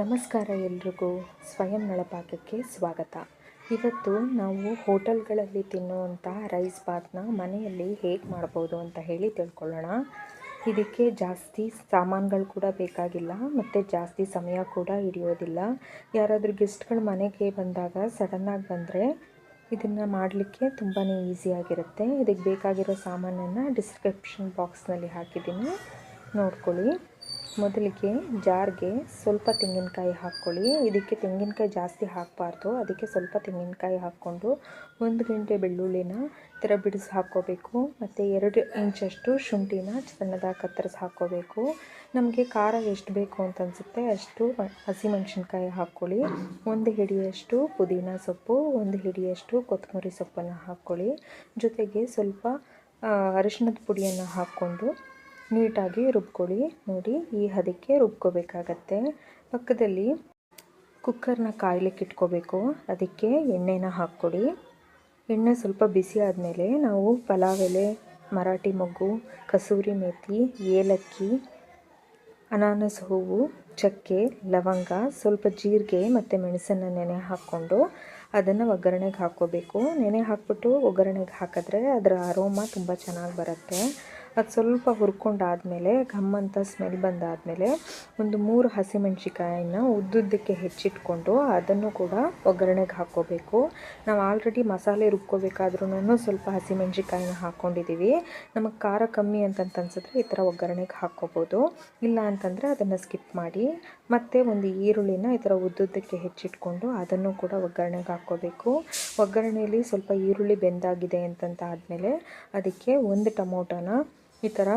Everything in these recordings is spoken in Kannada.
ನಮಸ್ಕಾರ ಎಲ್ರಿಗೂ. ಸ್ವಯಂ ನಳಪಾಕಕ್ಕೆ ಸ್ವಾಗತ. ಇವತ್ತು ನಾವು ಹೋಟೆಲ್ಗಳಲ್ಲಿ ತಿನ್ನುವಂಥ ರೈಸ್ ಬಾತ್ನ ಮನೆಯಲ್ಲಿ ಹೇಗೆ ಮಾಡ್ಬೋದು ಅಂತ ಹೇಳಿ ತಿಳ್ಕೊಳ್ಳೋಣ. ಇದಕ್ಕೆ ಜಾಸ್ತಿ ಸಾಮಾನುಗಳು ಕೂಡ ಬೇಕಾಗಿಲ್ಲ, ಮತ್ತು ಜಾಸ್ತಿ ಸಮಯ ಕೂಡ ಹಿಡಿಯೋದಿಲ್ಲ. ಯಾರಾದರೂ ಗೆಸ್ಟ್ಗಳು ಮನೆಗೆ ಬಂದಾಗ ಸಡನ್ನಾಗಿ ಬಂದರೆ ಇದನ್ನು ಮಾಡಲಿಕ್ಕೆ ತುಂಬಾ ಈಸಿಯಾಗಿರುತ್ತೆ ಇದಕ್ಕೆ ಬೇಕಾಗಿರೋ ಸಾಮಾನನ್ನು ಡಿಸ್ಕ್ರಿಪ್ಷನ್ ಬಾಕ್ಸ್ನಲ್ಲಿ ಹಾಕಿದ್ದೀನಿ. ನೋಡ್ಕೊಳ್ಳಿ. ಮೊದಲಿಗೆ ಜಾರ್ಗೆ ಸ್ವಲ್ಪ ತೆಂಗಿನಕಾಯಿ ಹಾಕ್ಕೊಳ್ಳಿ. ಇದಕ್ಕೆ ತೆಂಗಿನಕಾಯಿ ಜಾಸ್ತಿ ಹಾಕಬಾರ್ದು. ಅದಕ್ಕೆ ಸ್ವಲ್ಪ ತೆಂಗಿನಕಾಯಿ ಹಾಕ್ಕೊಂಡು ಒಂದು ಗಂಟೆ ಬೆಳ್ಳುಳ್ಳಿನ ಥರ ಬಿಡಿಸಿ ಹಾಕ್ಕೋಬೇಕು. ಮತ್ತು ಎರಡು ಇಂಚಷ್ಟು ಶುಂಠಿನ ಸಣ್ಣದಾಗಿ ಕತ್ತರಿಸಿ ಹಾಕ್ಕೋಬೇಕು. ನಮಗೆ ಖಾರ ಎಷ್ಟು ಬೇಕು ಅಂತ ಅನಿಸುತ್ತೆ ಅಷ್ಟು ಹಸಿಮೆಣಸಿನ್ಕಾಯಿ ಹಾಕ್ಕೊಳ್ಳಿ. ಒಂದು ಹಿಡಿಯಷ್ಟು ಪುದೀನ ಸೊಪ್ಪು, ಒಂದು ಹಿಡಿಯಷ್ಟು ಕೊತ್ತಂಬರಿ ಸೊಪ್ಪನ್ನು ಹಾಕ್ಕೊಳ್ಳಿ. ಜೊತೆಗೆ ಸ್ವಲ್ಪ ಅರಿಶಿಣದ ಪುಡಿಯನ್ನು ಹಾಕ್ಕೊಂಡು ನೀಟಾಗಿ ರುಬ್ಕೊಳ್ಳಿ. ನೋಡಿ, ಈ ಹದಕ್ಕೆ ರುಬ್ಕೋಬೇಕಾಗತ್ತೆ. ಪಕ್ಕದಲ್ಲಿ ಕುಕ್ಕರ್ನ ಕಾಯ್ಲಿಕ್ಕೆ ಇಟ್ಕೋಬೇಕು. ಅದಕ್ಕೆ ಎಣ್ಣೆನ ಹಾಕ್ಕೊಡಿ. ಎಣ್ಣೆ ಸ್ವಲ್ಪ ಬಿಸಿ ಆದಮೇಲೆ ನಾವು ಪಲಾವ್ ಎಲೆ, ಮರಾಠಿ ಮೊಗ್ಗು, ಕಸೂರಿ ಮೇಥಿ ಏಲಕ್ಕಿ, ಅನಾನಸ್ ಹೂವು, ಚಕ್ಕೆ, ಲವಂಗ, ಸ್ವಲ್ಪ ಜೀರಿಗೆ ಮತ್ತು ಮೆಣಸನ್ನು ನೆನೆ ಹಾಕ್ಕೊಂಡು ಅದನ್ನು ಒಗ್ಗರಣೆಗೆ ಹಾಕ್ಕೋಬೇಕು. ನೆನೆ ಹಾಕ್ಬಿಟ್ಟು ಒಗ್ಗರಣೆಗೆ ಹಾಕಿದ್ರೆ ಅದರ ಅರೋಮ ತುಂಬ ಚೆನ್ನಾಗಿ ಬರುತ್ತೆ. ಅದು ಸ್ವಲ್ಪ ಹುರ್ಕೊಂಡಾದಮೇಲೆ, ಘಮ್ ಅಂತ ಸ್ಮೆಲ್ ಬಂದಾದಮೇಲೆ ಒಂದು ಮೂರು ಹಸಿಮೆಣ್ಸಿಕಾಯಿನ ಉದ್ದುದ್ದಕ್ಕೆ ಹೆಚ್ಚಿಟ್ಕೊಂಡು ಅದನ್ನು ಕೂಡ ಒಗ್ಗರಣೆಗೆ ಹಾಕ್ಕೋಬೇಕು. ನಾವು ಆಲ್ರೆಡಿ ಮಸಾಲೆ ರುಬ್ಕೋಬೇಕಾದ್ರೂ ಸ್ವಲ್ಪ ಹಸಿಮೆಣ್ಸಿಕಾಯಿನ ಹಾಕ್ಕೊಂಡಿದ್ದೀವಿ. ನಮಗೆ ಖಾರ ಕಮ್ಮಿ ಅಂತಂತ ಅನ್ಸಿದ್ರೆ ಈ ಥರ ಒಗ್ಗರಣೆಗೆ ಹಾಕ್ಕೋಬೋದು. ಇಲ್ಲ ಅಂತಂದರೆ ಅದನ್ನು ಸ್ಕಿಪ್ ಮಾಡಿ, ಮತ್ತು ಒಂದು ಈರುಳ್ಳಿನ ಈ ಥರ ಉದ್ದುದ್ದಕ್ಕೆ ಹೆಚ್ಚಿಟ್ಕೊಂಡು ಅದನ್ನು ಕೂಡ ಒಗ್ಗರಣೆಗೆ ಹಾಕ್ಕೋಬೇಕು. ಒಗ್ಗರಣೆಯಲ್ಲಿ ಸ್ವಲ್ಪ ಈರುಳ್ಳಿ ಬೆಂದಾಗಿದೆ ಅಂತಂತ ಆದಮೇಲೆ ಅದಕ್ಕೆ ಒಂದು ಟೊಮೊಟೊನ ಈ ಥರ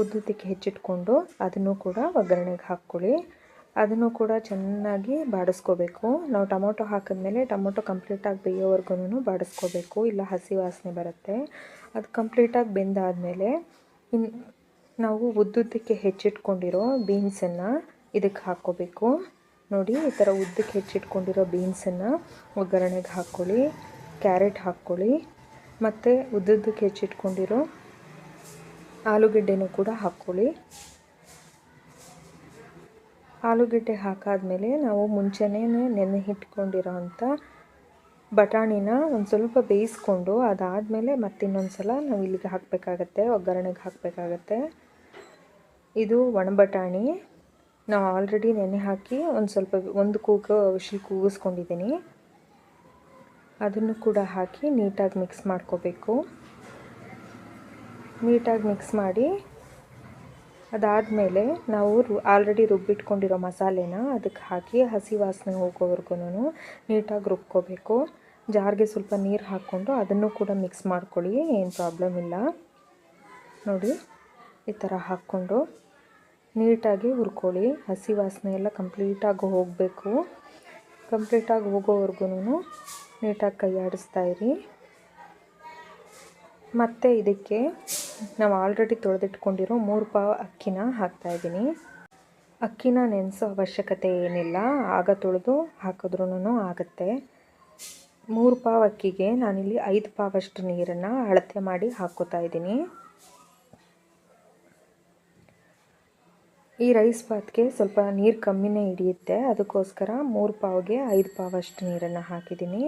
ಉದ್ದುದ್ದಕ್ಕೆ ಹೆಚ್ಚಿಟ್ಕೊಂಡು ಅದನ್ನು ಕೂಡ ಒಗ್ಗರಣೆಗೆ ಹಾಕ್ಕೊಳ್ಳಿ. ಅದನ್ನು ಕೂಡ ಚೆನ್ನಾಗಿ ಬಾಡಿಸ್ಕೋಬೇಕು. ನಾವು ಟೊಮೊಟೊ ಹಾಕಿದ್ಮೇಲೆ ಟೊಮೊಟೊ ಕಂಪ್ಲೀಟಾಗಿ ಬೇಯೋವರೆಗೂ ಬಾಡಿಸ್ಕೋಬೇಕು. ಇಲ್ಲ ಹಸಿ ವಾಸನೆ ಬರುತ್ತೆ. ಅದು ಕಂಪ್ಲೀಟಾಗಿ ಬೆಂದಾದಮೇಲೆ ಇನ್ನು ನಾವು ಉದ್ದುದ್ದಕ್ಕೆ ಹೆಚ್ಚಿಟ್ಕೊಂಡಿರೋ ಬೀನ್ಸನ್ನು ಇದಕ್ಕೆ ಹಾಕ್ಕೋಬೇಕು. ನೋಡಿ, ಈ ಥರ ಉದ್ದಕ್ಕೆ ಹೆಚ್ಚಿಟ್ಕೊಂಡಿರೋ ಬೀನ್ಸನ್ನು ಒಗ್ಗರಣೆಗೆ ಹಾಕ್ಕೊಳ್ಳಿ, ಕ್ಯಾರೆಟ್ ಹಾಕ್ಕೊಳ್ಳಿ. ಮತ್ತು ಉದ್ದುದ್ದಕ್ಕೆ ಹೆಚ್ಚಿಟ್ಕೊಂಡಿರೋ ಆಲೂಗೆಡ್ಡೆನೂ ಕೂಡ ಹಾಕ್ಕೊಳ್ಳಿ. ಆಲೂಗೆಡ್ಡೆ ಹಾಕಾದಮೇಲೆ ನಾವು ಮುಂಚೆನೇ ನೆನೆ ಇಟ್ಕೊಂಡಿರೋ ಅಂಥ ಬಟಾಣಿನ ಒಂದು ಸ್ವಲ್ಪ ಬೇಯಿಸ್ಕೊಂಡು ಅದಾದಮೇಲೆ ಮತ್ತಿನ್ನೊಂದು ಸಲ ನಾವು ಇಲ್ಲಿಗೆ ಹಾಕಬೇಕಾಗತ್ತೆ, ಒಗ್ಗರಣೆಗೆ ಹಾಕಬೇಕಾಗತ್ತೆ. ಇದು ಒಣ ಬಟಾಣಿ ನಾವು ಆಲ್ರೆಡಿ ನೆನೆ ಹಾಕಿ ಒಂದು ಸ್ವಲ್ಪ ಒಂದು ಕೂಗು ವಿಶಿಲ್ ಕೂಗಿಸ್ಕೊಂಡಿದ್ದೀನಿ. ಅದನ್ನು ಕೂಡ ಹಾಕಿ ನೀಟಾಗಿ ಮಿಕ್ಸ್ ಮಾಡ್ಕೋಬೇಕು. ನೀಟಾಗಿ ಮಿಕ್ಸ್ ಮಾಡಿ, ಅದಾದಮೇಲೆ ನಾವು ರು ಆಲ್ರೆಡಿ ರುಬ್ಬಿಟ್ಕೊಂಡಿರೋ ಮಸಾಲೆನ ಅದಕ್ಕೆ ಹಾಕಿ ಹಸಿ ವಾಸನೆ ಹೋಗೋವರೆಗೂ ನೀಟಾಗಿ ರುಬ್ಕೋಬೇಕು. ಜಾರ್ಗೆ ಸ್ವಲ್ಪ ನೀರು ಹಾಕ್ಕೊಂಡು ಅದನ್ನು ಕೂಡ ಮಿಕ್ಸ್ ಮಾಡ್ಕೊಳ್ಳಿ, ಏನು ಪ್ರಾಬ್ಲಮ್ ಇಲ್ಲ. ನೋಡಿ, ಈ ಥರ ಹಾಕ್ಕೊಂಡು ನೀಟಾಗಿ ಹುರ್ಕೊಳ್ಳಿ. ಹಸಿ ವಾಸನೆ ಎಲ್ಲ ಕಂಪ್ಲೀಟಾಗಿ ಹೋಗಬೇಕು. ಕಂಪ್ಲೀಟಾಗಿ ಹೋಗೋವರೆಗೂ ನೀಟಾಗಿ ಕೈ ಆಡಿಸ್ತಾ ಇರಿ. ಮತ್ತು ಇದಕ್ಕೆ ನಾವು ಆಲ್ರೆಡಿ ತೊಳೆದಿಟ್ಕೊಂಡಿರೋ ಮೂರು ಪಾವ್ ಅಕ್ಕಿನ ಹಾಕ್ತಾಯಿದ್ದೀನಿ ಅಕ್ಕಿನ ನೆನೆಸೋ ಅವಶ್ಯಕತೆ ಏನಿಲ್ಲ, ಆಗ ತೊಳೆದು ಹಾಕಿದ್ರೂ ಆಗುತ್ತೆ. ಮೂರು ಪಾವ್ ಅಕ್ಕಿಗೆ ನಾನಿಲ್ಲಿ ಐದು ಪಾವಷ್ಟು ನೀರನ್ನು ಅಳತೆ ಮಾಡಿ ಹಾಕೋತಾ ಇದ್ದೀನಿ. ಈ ರೈಸ್ ಬಾತ್ಗೆ ಸ್ವಲ್ಪ ನೀರು ಕಮ್ಮಿನೇ ಹಿಡಿಯುತ್ತೆ, ಅದಕ್ಕೋಸ್ಕರ ಮೂರು ಪಾವ್ಗೆ ಐದು ಪಾವಷ್ಟು ನೀರನ್ನು ಹಾಕಿದ್ದೀನಿ.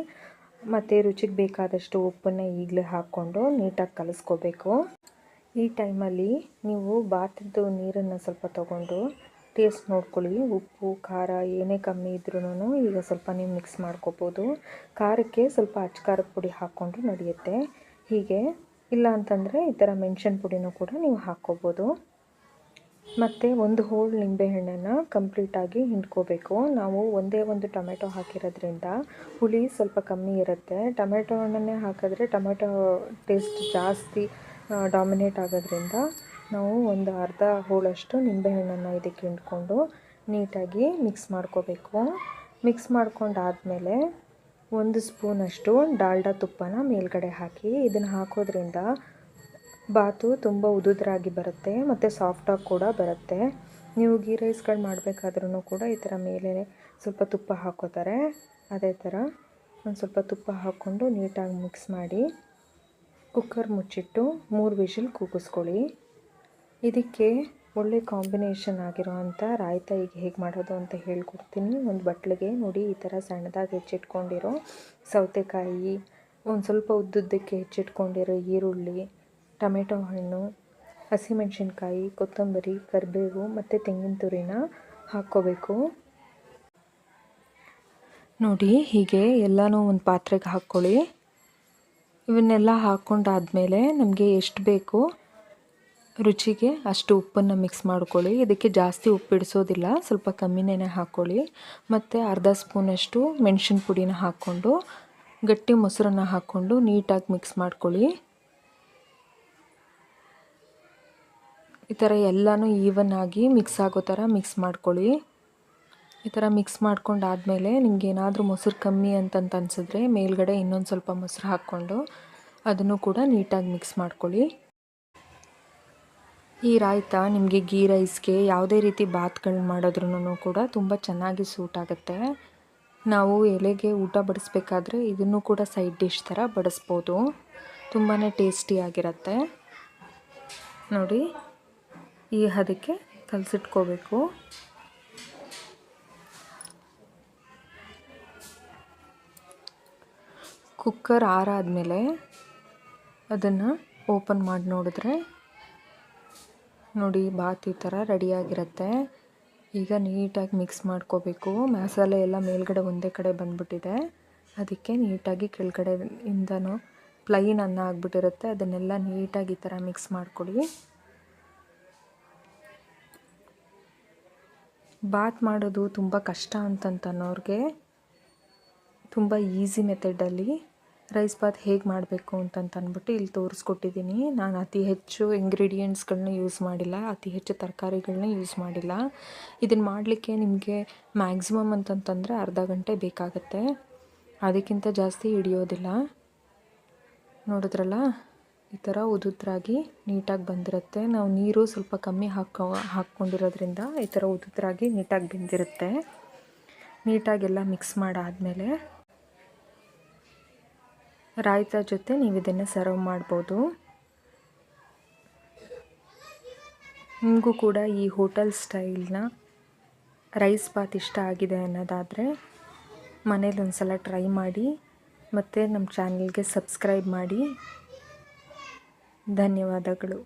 ಮತ್ತು ರುಚಿಗೆ ಬೇಕಾದಷ್ಟು ಉಪ್ಪನ್ನು ಈಗಲೇ ಹಾಕ್ಕೊಂಡು ನೀಟಾಗಿ ಕಲಿಸ್ಕೋಬೇಕು. ಈ ಟೈಮಲ್ಲಿ ನೀವು ಬಾತದ್ದು ನೀರನ್ನು ಸ್ವಲ್ಪ ತಗೊಂಡು ಟೇಸ್ಟ್ ನೋಡ್ಕೊಳ್ಳಿ. ಉಪ್ಪು, ಖಾರ ಏನೇ ಕಮ್ಮಿ ಇದ್ರೂ ಈಗ ಸ್ವಲ್ಪ ನೀವು ಮಿಕ್ಸ್ ಮಾಡ್ಕೋಬೋದು. ಖಾರಕ್ಕೆ ಸ್ವಲ್ಪ ಅಚ್ಕಾರದ ಪುಡಿ ಹಾಕ್ಕೊಂಡು ನಡೆಯುತ್ತೆ. ಹೀಗೆ ಇಲ್ಲ ಅಂತಂದರೆ ಈ ಥರ ಮೆಣಸಿನ ಪುಡಿನೂ ಕೂಡ ನೀವು ಹಾಕ್ಕೋಬೋದು. ಮತ್ತು ಒಂದು ಹೋಳು ನಿಂಬೆಹಣ್ಣನ್ನು ಕಂಪ್ಲೀಟಾಗಿ ಹಿಂಡ್ಕೋಬೇಕು. ನಾವು ಒಂದೇ ಒಂದು ಟೊಮೆಟೊ ಹಾಕಿರೋದ್ರಿಂದ ಹುಳಿ ಸ್ವಲ್ಪ ಕಮ್ಮಿ ಇರುತ್ತೆ. ಟೊಮೆಟೊ ಹಣ್ಣನ್ನೇ ಹಾಕಿದ್ರೆ ಟೊಮೆಟೊ ಟೇಸ್ಟ್ ಜಾಸ್ತಿ ಡಾಮಿನೇಟ್ ಆಗೋದ್ರಿಂದ ನಾವು ಒಂದು ಅರ್ಧ ಹೋಳಷ್ಟು ನಿಂಬೆಹಣ್ಣನ್ನು ಇದಕ್ಕೆ ಹಿಂಡ್ಕೊಂಡು ನೀಟಾಗಿ ಮಿಕ್ಸ್ ಮಾಡ್ಕೋಬೇಕು. ಮಿಕ್ಸ್ ಮಾಡ್ಕೊಂಡಾದಮೇಲೆ ಒಂದು ಸ್ಪೂನಷ್ಟು ಡಾಲ್ಡ ತುಪ್ಪನ ಮೇಲ್ಗಡೆ ಹಾಕಿ ಇದನ್ನು ಹಾಕೋದ್ರಿಂದ ಬಾತು ತುಂಬ ಉದುದ್ರಾಗಿ ಬರುತ್ತೆ ಮತ್ತು ಸಾಫ್ಟಾಗಿ ಕೂಡ ಬರುತ್ತೆ. ನೀವು ಗೀ ರೈಸ್ಗಳು ಮಾಡಬೇಕಾದ್ರೂ ಕೂಡ ಈ ಥರ ಮೇಲೆ ಸ್ವಲ್ಪ ತುಪ್ಪ ಹಾಕೋತಾರೆ. ಅದೇ ಥರ ಒಂದು ಸ್ವಲ್ಪ ತುಪ್ಪ ಹಾಕ್ಕೊಂಡು ನೀಟಾಗಿ ಮಿಕ್ಸ್ ಮಾಡಿ ಕುಕ್ಕರ್ ಮುಚ್ಚಿಟ್ಟು ಮೂರು ವಿಷಿಲ್ ಕೂಗಿಸ್ಕೊಳ್ಳಿ ಇದಕ್ಕೆ ಒಳ್ಳೆ ಕಾಂಬಿನೇಷನ್ ಆಗಿರೋವಂಥ ರಾಯ್ತ ಈಗ ಹೇಗೆ ಮಾಡೋದು ಅಂತ ಹೇಳ್ಕೊಡ್ತೀನಿ. ಒಂದು ಬಟ್ಲಿಗೆ ನೋಡಿ, ಈ ಥರ ಸಣ್ಣದಾಗಿ ಹೆಚ್ಚಿಟ್ಕೊಂಡಿರೋ ಸೌತೆಕಾಯಿ, ಒಂದು ಸ್ವಲ್ಪ ಉದ್ದುದ್ದಕ್ಕೆ ಹೆಚ್ಚಿಟ್ಕೊಂಡಿರೋ ಈರುಳ್ಳಿ, ಟೊಮೆಟೊ ಹಣ್ಣು, ಹಸಿಮೆಣಸಿನ್ಕಾಯಿ, ಕೊತ್ತಂಬರಿ, ಕರಿಬೇವು ಮತ್ತು ತೆಂಗಿನ ತುರಿನ ಹಾಕ್ಕೋಬೇಕು. ನೋಡಿ, ಹೀಗೆ ಎಲ್ಲನೂ ಒಂದು ಪಾತ್ರೆಗೆ ಹಾಕ್ಕೊಳ್ಳಿ. ಇವನ್ನೆಲ್ಲ ಹಾಕ್ಕೊಂಡಾದಮೇಲೆ ನಮಗೆ ಎಷ್ಟು ಬೇಕು ರುಚಿಗೆ ಅಷ್ಟು ಉಪ್ಪನ್ನು ಮಿಕ್ಸ್ ಮಾಡ್ಕೊಳ್ಳಿ. ಇದಕ್ಕೆ ಜಾಸ್ತಿ ಉಪ್ಪು ಇಡಿಸೋದಿಲ್ಲ, ಸ್ವಲ್ಪ ಕಮ್ಮಿನೇ ಹಾಕ್ಕೊಳ್ಳಿ ಮತ್ತು ಅರ್ಧ ಸ್ಪೂನಷ್ಟು ಮೆಣಸಿನ ಪುಡಿನ ಹಾಕ್ಕೊಂಡು, ಗಟ್ಟಿ ಮೊಸರನ್ನು ಹಾಕ್ಕೊಂಡು ನೀಟಾಗಿ ಮಿಕ್ಸ್ ಮಾಡ್ಕೊಳ್ಳಿ. ಈ ಥರ ಎಲ್ಲನೂ ಈವನ್ ಆಗಿ ಮಿಕ್ಸ್ ಆಗೋ ಥರ ಮಿಕ್ಸ್ ಮಾಡ್ಕೊಳ್ಳಿ. ಈ ಥರ ಮಿಕ್ಸ್ ಮಾಡ್ಕೊಂಡಾದಮೇಲೆ ನಿಮ್ಗೆ ಏನಾದರೂ ಮೊಸರು ಕಮ್ಮಿ ಅಂತಂತ ಅನಿಸಿದ್ರೆ ಮೇಲ್ಗಡೆ ಇನ್ನೊಂದು ಸ್ವಲ್ಪ ಮೊಸರು ಹಾಕ್ಕೊಂಡು ಅದನ್ನು ಕೂಡ ನೀಟಾಗಿ ಮಿಕ್ಸ್ ಮಾಡ್ಕೊಳ್ಳಿ. ಈ ರಾಯ್ತ ನಿಮಗೆ ಗೀ ರೈಸ್ಗೆ ಯಾವುದೇ ರೀತಿ ಬಾತ್ಗಳನ್ನ ಮಾಡೋದ್ರೂ ಕೂಡ ತುಂಬ ಚೆನ್ನಾಗಿ ಸೂಟ್ ಆಗುತ್ತೆ. ನಾವು ಎಲೆಗೆ ಊಟ ಬಡಿಸ್ಬೇಕಾದ್ರೆ ಇದನ್ನು ಕೂಡ ಸೈಡ್ ಡಿಶ್ ಥರ ಬಡಿಸ್ಬೋದು. ತುಂಬಾ ಟೇಸ್ಟಿಯಾಗಿರುತ್ತೆ ನೋಡಿ, ಈ ಹದಕ್ಕೆ ಕಲಸಿಟ್ಕೋಬೇಕು. ಕುಕ್ಕರ್ ಆರಾದಮೇಲೆ ಅದನ್ನು ಓಪನ್ ಮಾಡಿ ನೋಡಿದ್ರೆ ನೋಡಿ ಬಾತ್ ಈ ಥರ ರೆಡಿಯಾಗಿರುತ್ತೆ ಈಗ ನೀಟಾಗಿ ಮಿಕ್ಸ್ ಮಾಡ್ಕೋಬೇಕು. ಮಸಾಲೆ ಎಲ್ಲ ಮೇಲ್ಗಡೆ ಒಂದೇ ಕಡೆ ಬಂದ್ಬಿಟ್ಟಿದೆ. ಅದಕ್ಕೆ ನೀಟಾಗಿ ಕೆಳಗಡೆ ಕೆಳಗಡೆಯಿಂದನೂ ಪ್ಲೈನ್ ಅನ್ನ ಆಗಿಬಿಟ್ಟಿರುತ್ತೆ. ಅದನ್ನೆಲ್ಲ ನೀಟಾಗಿ ಈ ಥರ ಮಿಕ್ಸ್ ಮಾಡ್ಕೊಳ್ಳಿ. ಬಾತ್ ಮಾಡೋದು ತುಂಬ ಕಷ್ಟ ಅಂತಂತನ್ನೋರಿಗೆ ತುಂಬ ಈಸಿ ಮೆಥಡಲ್ಲಿ ರೈಸ್ ಬಾತ್ ಹೇಗೆ ಮಾಡಬೇಕು ಅಂತಂತ ಅಂದ್ಬಿಟ್ಟು ಇಲ್ಲಿ ತೋರಿಸ್ಕೊಟ್ಟಿದ್ದೀನಿ. ನಾನು ಅತಿ ಹೆಚ್ಚು ಇಂಗ್ರೀಡಿಯೆಂಟ್ಸ್ಗಳನ್ನ ಯೂಸ್ ಮಾಡಿಲ್ಲ. ಅತಿ ಹೆಚ್ಚು ತರಕಾರಿಗಳನ್ನ ಯೂಸ್ ಮಾಡಿಲ್ಲ. ಇದನ್ನು ಮಾಡಲಿಕ್ಕೆ ನಿಮಗೆ ಮ್ಯಾಕ್ಸಿಮಮ್ ಅಂತಂತಂದರೆ ಅರ್ಧ ಗಂಟೆ ಬೇಕಾಗತ್ತೆ. ಅದಕ್ಕಿಂತ ಜಾಸ್ತಿ ಹಿಡಿಯೋದಿಲ್ಲ. ನೋಡಿದ್ರಲ್ಲ? ಈ ಥರ ಉದುದ್ರಾಗಿ ನೀಟಾಗಿ ಬಂದಿರುತ್ತೆ. ನಾವು ನೀರು ಸ್ವಲ್ಪ ಕಮ್ಮಿ ಹಾಕೋ, ಹಾಕ್ಕೊಂಡಿರೋದ್ರಿಂದ ಈ ಥರ ಉದುದ್ರಾಗಿ ನೀಟಾಗಿ ಬೆಂದಿರುತ್ತೆ. ನೀಟಾಗೆಲ್ಲ ಮಿಕ್ಸ್ ಮಾಡಾದಮೇಲೆ ರಾಯ್ತ ಜೊತೆ ನೀವು ಇದನ್ನು ಸರ್ವ್ ಮಾಡ್ಬೋದು. ನಿಮಗೂ ಕೂಡ ಈ ಹೋಟೆಲ್ ಸ್ಟೈಲ್ನ ರೈಸ್ ಬಾತ್ ಇಷ್ಟ ಆಗಿದೆ ಅನ್ನೋದಾದರೆ ಮನೇಲಿ ಒಂದು ಸಲ ಟ್ರೈ ಮಾಡಿ ಮತ್ತು ನಮ್ಮ ಚಾನಲ್ಗೆ ಸಬ್ಸ್ಕ್ರೈಬ್ ಮಾಡಿ. ಧನ್ಯವಾದಗಳು.